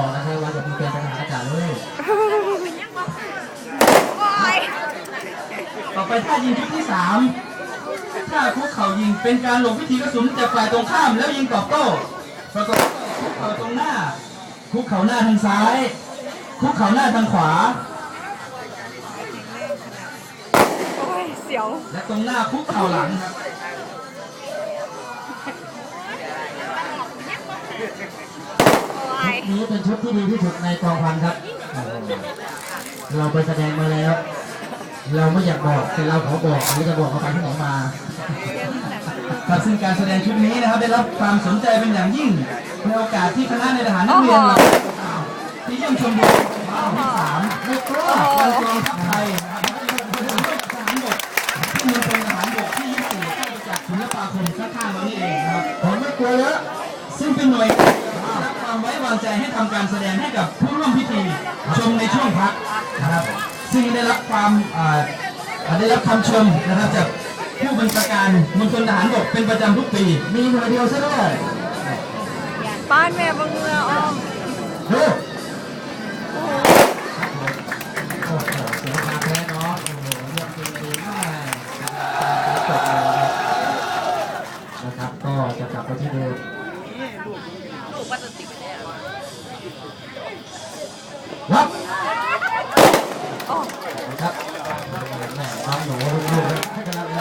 บอกนะครับว่าจะมีเป็นปัญหาอากาศเลยต่อไปท่ายิงชุดที่สามท่าคุกเข่ายิงเป็นการหลบวิธีกระสุนจากฝ่ายตรงข้ามแล้วยิงตอบโต้ประกอบกับคุกเข่าตรงหน้า คุกเข่าหน้าทางซ้าย คุกเข่าหน้าทางขวาโอ้ยเสียวและตรงหน้าคุกเข่าหลังครับ โอ้ยนี้เป็นชุดที่ดีที่สุดในกองพันครับโอ้โหเราไปแสดงมาแล้ว เราไม่อยากบอกแต่เราขอบอกหรือจะบอกเขาไปที่ไหนมาครับซึ่งการแสดงชุดนี้นะครับได้รับความสนใจเป็นอย่างยิ่งในโอกาสที่คณะในทหารนักเรียนเราที่เยี่ยมชมดูที่สามไม่กลัวการกองทัพไทยนะครับทหารบกที่มีเป็นทหารบกที่ยี่สิบใกล้จากศิลปาคมข้างๆเรานี่เองนะครับผมไม่กลัวเยอะ ซึ่งเป็นหน่วยที่รับ ความไว้วางใจให้ทำการแสดงให้กับผู้ร่วมพิธีชมในช่วงพักนะครับ ซึ่งได้รับความอ่าอ่าได้รับคำชมนะครับจากผู้บัญชาการมณฑลทหารบกเป็นประจำทุกปี มีหน่วยเดียวซะด้วยป้านแม่บังเงืออ้อมดูโอ้โหเสียงมาแพ้เนาะโอ้โหเยี่ยมจริงๆมากจบเลยนะครับ ก็จะกลับไปที่เดิมรับ โอ้ ครับแม่น้องหนูลูกๆให้กำลังใจ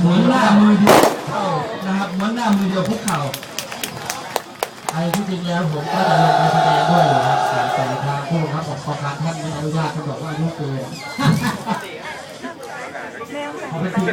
หมุนหน้ามือเดียวเข้านะครับเหมุนหน้ามือเดียวคุกเข่าไอ้ที่จริงแล้วผมก็จะลงไปแสดงด้วยอยู่ครับแต่ทางผู้ครับของกองทัพท่านไม่อนุญาตท่านบอกว่าอายุเกินเอาไปคืน